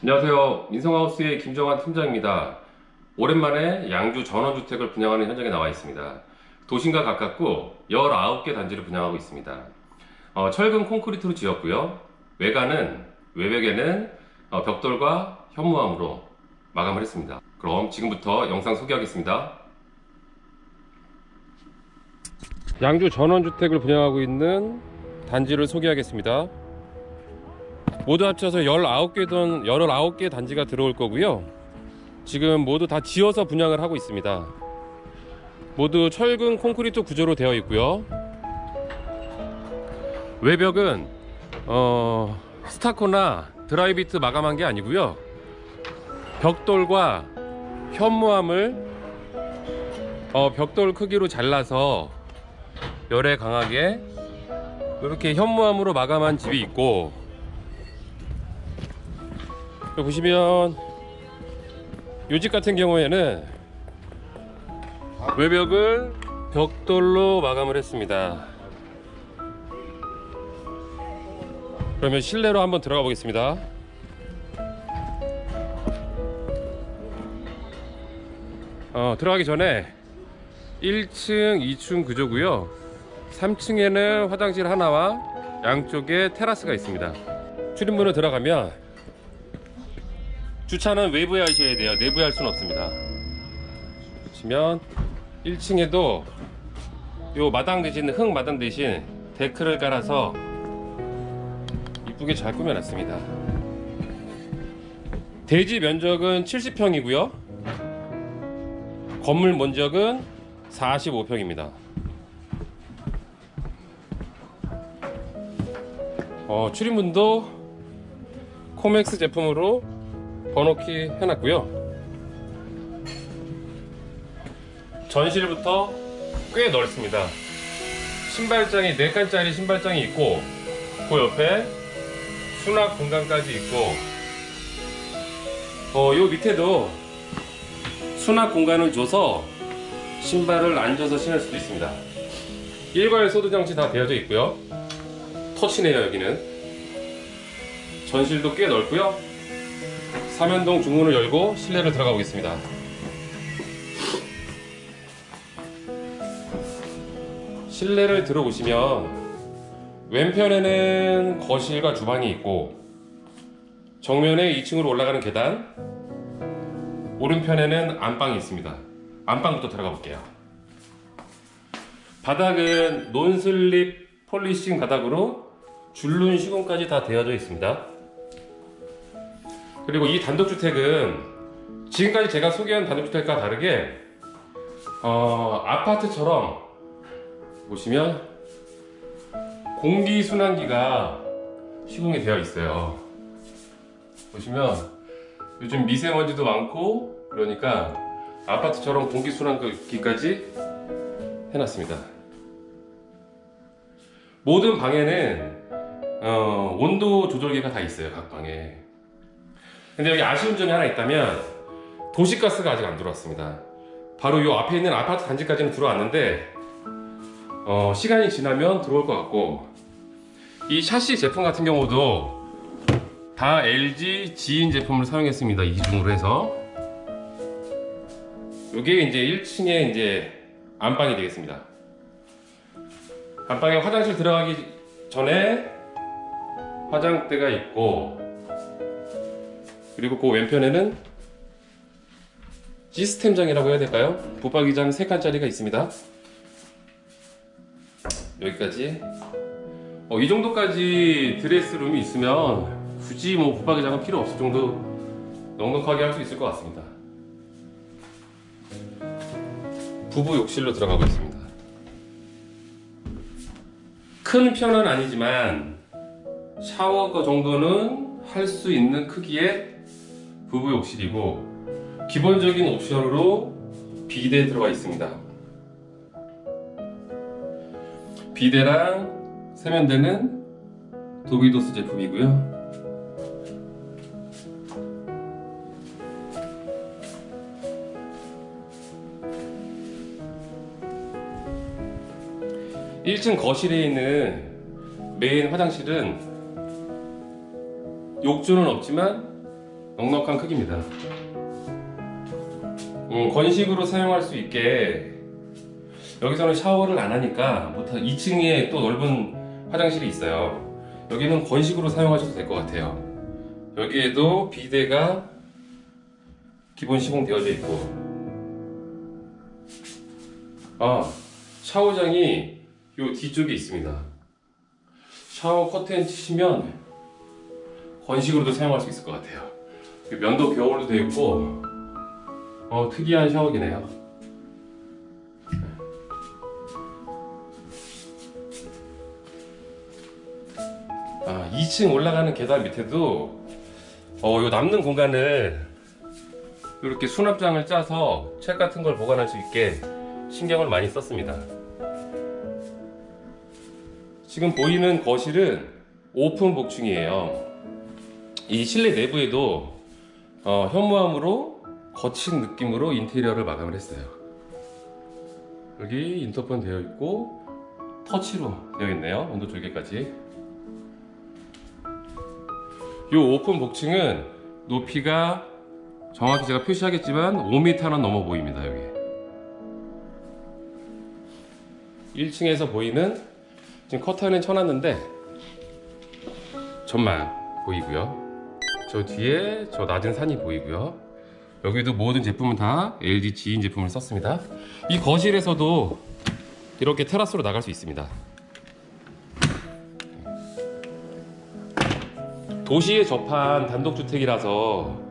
안녕하세요. 민성하우스의 김정환 팀장입니다. 오랜만에 양주 전원주택을 분양하는 현장에 나와 있습니다. 도심과 가깝고 19개 단지를 분양하고 있습니다. 어, 철근 콘크리트로 지었고요. 외관은 외벽에는 어, 벽돌과 현무암으로 마감을 했습니다. 그럼 지금부터 영상 소개하겠습니다. 양주 전원주택을 분양하고 있는 단지를 소개하겠습니다. 모두 합쳐서 19개던 19개 단지가 들어올 거고요. 지금 모두 다 지어서 분양을 하고 있습니다. 모두 철근 콘크리트 구조로 되어 있고요. 외벽은 어, 스타코나 드라이비트 마감한 게 아니고요. 벽돌과 현무암을 어, 벽돌 크기로 잘라서 열에 강하게 이렇게 현무암으로 마감한 집이 있고 보시면 이집 같은 경우에는 외벽을 벽돌로 마감을 했습니다. 그러면 실내로 한번 들어가 보겠습니다. 어, 들어가기 전에 1층, 2층 구조고요. 3층에는 화장실 하나와 양쪽에 테라스가 있습니다. 출입문으로 들어가면 주차는 외부에 하셔야 돼요 내부에 할 수는 없습니다. 보시면 1층에도 요 마당 대신 흙 마당 대신 데크를 깔아서 이쁘게 잘 꾸며놨습니다. 대지 면적은 70평이고요. 건물 면적은 45평입니다. 어, 출입문도 코맥스 제품으로 번호키 해놨고요. 전실부터 꽤 넓습니다. 신발장이 4칸짜리 신발장이 있고 그 옆에 수납 공간까지 있고 어, 요 밑에도 수납 공간을 줘서 신발을 앉아서 신을 수도 있습니다. 일괄 소드 장치 다 되어져 있고요. 터치네요 여기는. 전실도 꽤 넓고요 삼연동 중문을 열고 실내를 들어가 보겠습니다. 실내를 들어오시면 왼편에는 거실과 주방이 있고 정면에 2층으로 올라가는 계단 오른편에는 안방이 있습니다. 안방부터 들어가 볼게요. 바닥은 논슬립 폴리싱 바닥으로 줄눈 시공까지 다 되어져 있습니다 그리고 이 단독주택은 지금까지 제가 소개한 단독주택과 다르게 어, 아파트처럼 보시면 공기순환기가 시공이 되어 있어요. 보시면 요즘 미세먼지도 많고 그러니까 아파트처럼 공기순환기까지 해놨습니다. 모든 방에는 어, 온도 조절기가 다 있어요 각 방에 근데 여기 아쉬운 점이 하나 있다면 도시가스가 아직 안 들어왔습니다. 바로 이 앞에 있는 아파트 단지까지는 들어왔는데 어, 시간이 지나면 들어올 것 같고 이 샤시 제품 같은 경우도 다 LG 지인 제품을 사용했습니다. 이중으로 해서. 이게 이제 1층에 이제 안방이 되겠습니다. 안방에 화장실 들어가기 전에 화장대가 있고 그리고 그 왼편에는 시스템장이라고 해야 될까요? 붙박이장 3칸짜리가 있습니다. 여기까지. 어, 이 정도까지 드레스룸이 있으면 굳이 뭐 붙박이장은 필요 없을 정도 넉넉하게 할 수 있을 것 같습니다. 부부 욕실로 들어가고 있습니다. 큰 편은 아니지만 샤워 정도는 할 수 있는 크기의 부부 욕실이고 기본적인 옵션으로 비대 들어가 있습니다 비데랑 세면대는 도비도스 제품이고요. (1층) 거실에 있는 메인 화장실은 욕조는 없지만 넉넉한 크기입니다. 음, 건식으로 사용할 수 있게 여기서는 샤워를 안 하니까 2층에 또 넓은 화장실이 있어요. 여기는 건식으로 사용하셔도 될 것 같아요. 여기에도 비데가 기본 시공되어져 있고 아 샤워장이 요 뒤쪽에 있습니다. 샤워 커튼 치시면 건식으로도 사용할 수 있을 것 같아요. 면도 겨울로 되어 있고 어, 특이한 샤워기네요. 아, 2층 올라가는 계단 밑에도 어, 요 남는 공간을 이렇게 수납장을 짜서 책 같은 걸 보관할 수 있게 신경을 많이 썼습니다. 지금 보이는 거실은 오픈 복층이에요. 이 실내 내부에도 어, 현무암으로 거친 느낌으로 인테리어를 마감을 했어요. 여기 인터폰 되어 있고 터치로 되어 있네요. 온도 조절까지. 이 오픈 복층은 높이가 정확히 제가 표시하겠지만 5m는 넘어 보입니다. 여기. 1층에서 보이는 지금 커튼은 쳐놨는데 전망 보이고요. 저 뒤에 저 낮은 산이 보이고요. 여기도 모든 제품은 다 LG 지인 제품을 썼습니다. 이 거실에서도 이렇게 테라스로 나갈 수 있습니다. 도시에 접한 단독주택이라서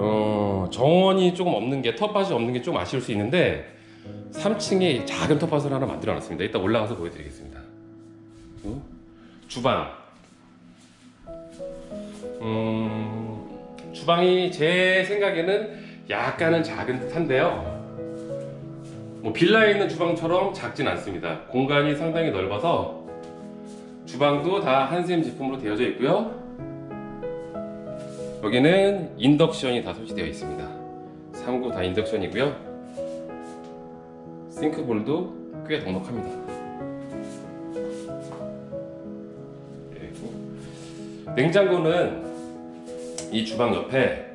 어, 정원이 조금 없는 게 텃밭이 없는 게 좀 아쉬울 수 있는데 3층에 작은 텃밭을 하나 만들어 놨습니다. 이따 올라가서 보여드리겠습니다. 어? 주방 음, 주방이 제 생각에는 약간은 작은 듯한데요. 뭐 빌라에 있는 주방처럼 작진 않습니다. 공간이 상당히 넓어서 주방도 다 한샘 제품으로 되어져 있고요. 여기는 인덕션이 다 설치되어 있습니다. 3구 다 인덕션이고요. 싱크볼도 꽤 넉넉합니다. 그리고 냉장고는 이 주방 옆에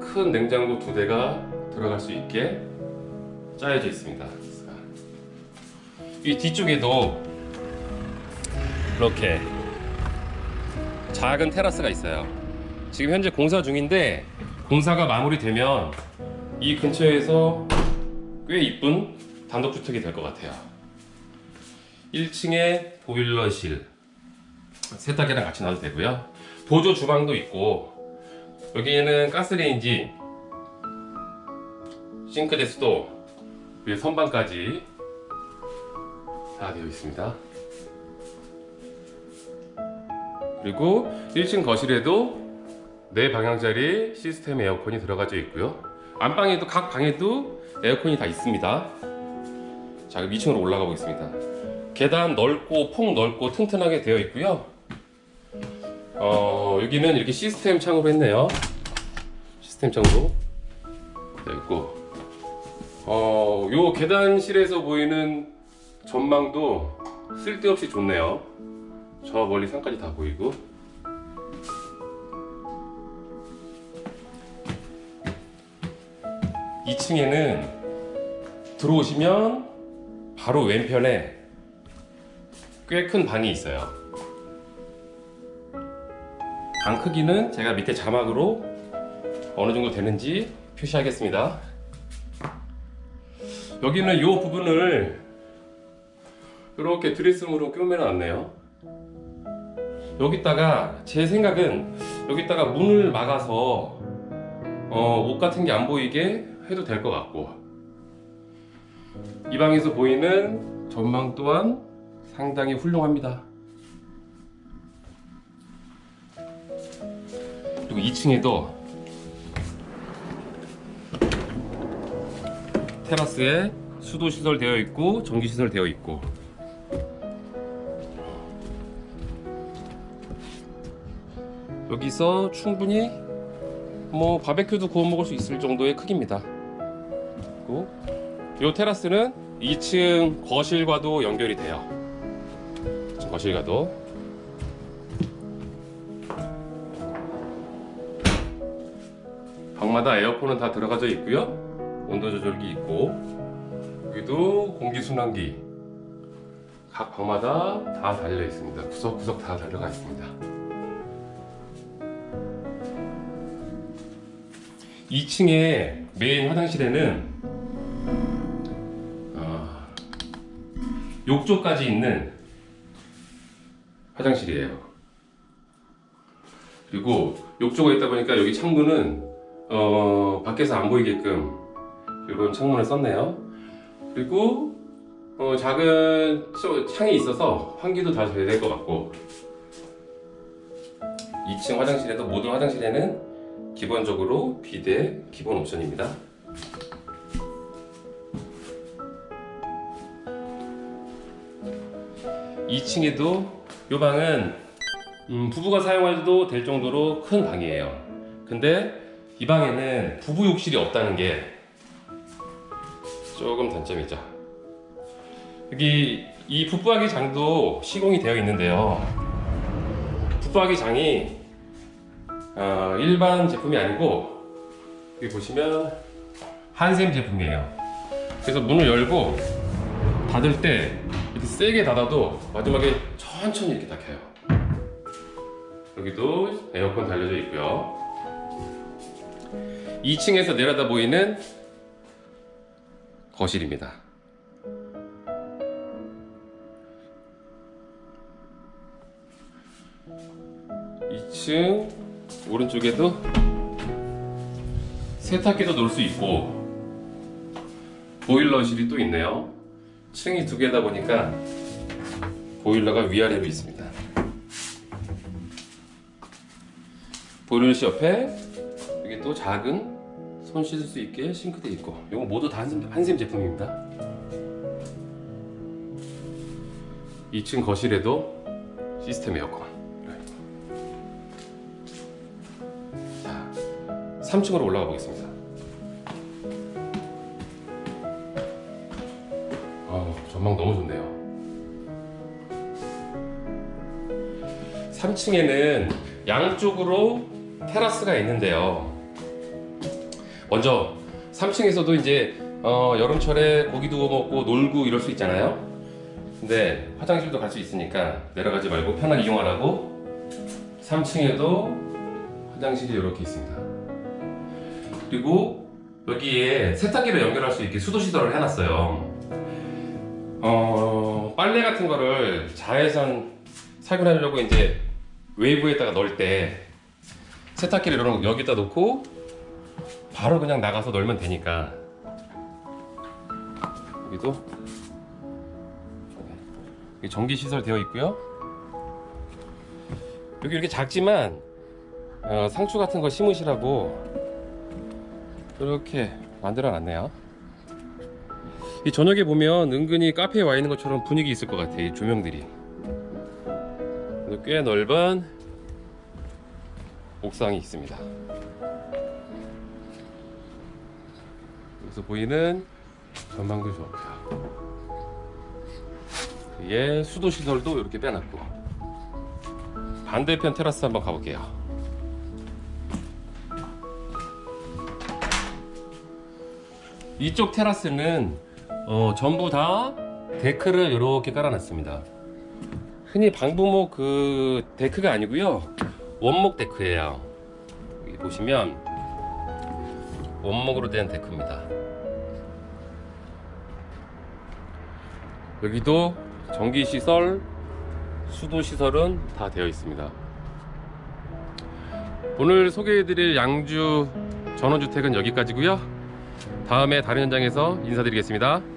큰 냉장고 두 대가 들어갈 수 있게 짜여져 있습니다. 이 뒤쪽에도 이렇게 작은 테라스가 있어요. 지금 현재 공사 중인데 공사가 마무리되면 이 근처에서 꽤 이쁜 단독주택이 될 것 같아요. 1층에 보일러실, 세탁기랑 같이 놔도 되고요. 보조 주방도 있고 여기에는 가스레인지, 싱크대 수도 위에 선반까지 다 되어 있습니다. 그리고 1층 거실에도 4방향짜리 시스템 에어컨이 들어가져 있고요. 안방에도 각 방에도 에어컨이 다 있습니다. 자, 그럼 2층으로 올라가 보겠습니다. 계단 넓고 폭 넓고 튼튼하게 되어 있고요. 어, 여기는 이렇게 시스템 창으로 했네요. 시스템 창으로 되어 있고, 어, 요 계단실에서 보이는 전망도 쓸데없이 좋네요. 저 멀리 산까지 다 보이고. (2층에는) 들어오시면 바로 왼편에 꽤 큰 방이 있어요. 방 크기는 제가 밑에 자막으로 어느 정도 되는지 표시하겠습니다. 여기는 이 부분을 이렇게 드레스룸으로 꾸며놨네요. 여기다가 제 생각은 여기다가 문을 막아서 어, 옷 같은 게 안 보이게 해도 될 것 같고 이 방에서 보이는 전망 또한 상당히 훌륭합니다. 그리고 2층에도 테라스에 수도 시설 되어 있고 전기 시설 되어 있고 여기서 충분히 뭐 바베큐도 구워 먹을 수 있을 정도의 크기입니다. 그리고 이 테라스는 2층 거실과도 연결이 돼요. 거실과도 방마다 에어컨은 다 들어가져 있고요. 온도 조절기 있고 여기도 공기 순환기 각 방마다 다 달려 있습니다. 구석구석 다 달려가 있습니다. 2층에 메인 화장실에는 어, 욕조까지 있는 화장실이에요. 그리고 욕조가 있다 보니까 여기 창문은 어, 밖에서 안 보이게끔 이런 창문을 썼네요. 그리고 어, 작은 저- 창이 있어서 환기도 다 잘 될 것 같고 2층 화장실에도 모든 화장실에는 기본적으로 비대 기본 옵션입니다. 2층에도 이 방은 음, 부부가 사용해도 될 정도로 큰 방이에요. 근데 이 방에는 부부 욕실이 없다는 게 조금 단점이죠. 여기 이 붙박이 장도 시공이 되어 있는데요. 붙박이 장이 어, 일반 제품이 아니고 여기 보시면 한샘 제품이에요. 그래서 문을 열고 닫을 때 이렇게 세게 닫아도 마지막에 천천히 이렇게 닫혀요. 여기도 에어컨 달려져 있고요. 2층에서 내려다 보이는 거실입니다. 이층 오른쪽에도 세탁기도 놓을 수 있고 보일러실이 또 있네요. 층이 두 개다 보니까 보일러가 위아래로 있습니다. 보일러실 옆에 여기 또 작은 손 씻을 수 있게 싱크대 있고 이거 모두 다 한샘, 한샘 제품입니다. 2층 거실에도 시스템 에어컨. 자, 3층으로 올라가 보겠습니다. 아, 전망 너무 좋네요. 3층에는 양쪽으로 테라스가 있는데요. 먼저 3층에서도 이제 어, 여름철에 고기도 구워 먹고 놀고 이럴 수 있잖아요. 근데 화장실도 갈 수 있으니까 내려가지 말고 편하게 이용하라고 3층에도 화장실이 이렇게 있습니다. 그리고 여기에 세탁기를 연결할 수 있게 수도 시설을 해놨어요. 어, 빨래 같은 거를 자외선 살균하려고 이제 웨이브에다가 넣을 때 세탁기를 여기다 놓고 바로 그냥 나가서 널면 되니까 여기도 여기 전기 시설 되어 있고요. 여기 이렇게 작지만 어, 상추 같은 거 심으시라고 이렇게 만들어 놨네요. 이 저녁에 보면 은근히 카페에 와 있는 것처럼 분위기 있을 것 같아. 이 조명들이. 꽤 넓은 옥상이 있습니다. 여기서 보이는 전망도 좋고요. 위에 수도 시설도 이렇게 빼놨고 반대편 테라스 한번 가볼게요. 이쪽 테라스는 어, 전부 다 데크를 이렇게 깔아놨습니다. 흔히 방부목 그 데크가 아니고요 원목 데크예요. 보시면 원목으로 된 데크입니다. 여기도 전기 시설, 수도 시설은 다 되어 있습니다. 오늘 소개해드릴 양주 전원주택은 여기까지고요. 다음에 다른 현장에서 인사드리겠습니다.